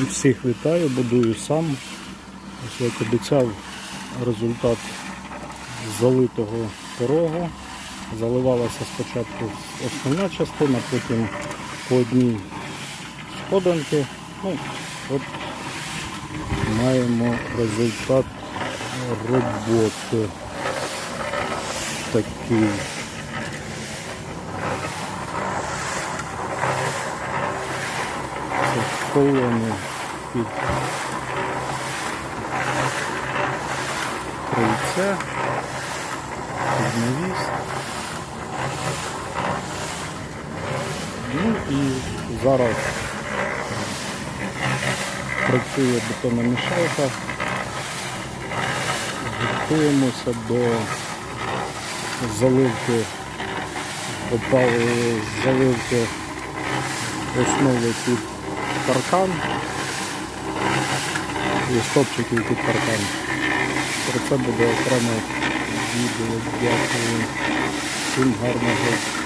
Всіх вітаю, будую сам. Ось як обіцяв результат залитого порогу. Заливалася спочатку основна частина, потім по одній сходинки. Ну, от маємо результат роботи такий. Це колони під крильце, під навіс. Ну і зараз працює бетономішалка. Готуємося до заливки заливки основи під паркан і стопчиків під паркан. Про це буде окремо відео. Дякую. Всім гарного.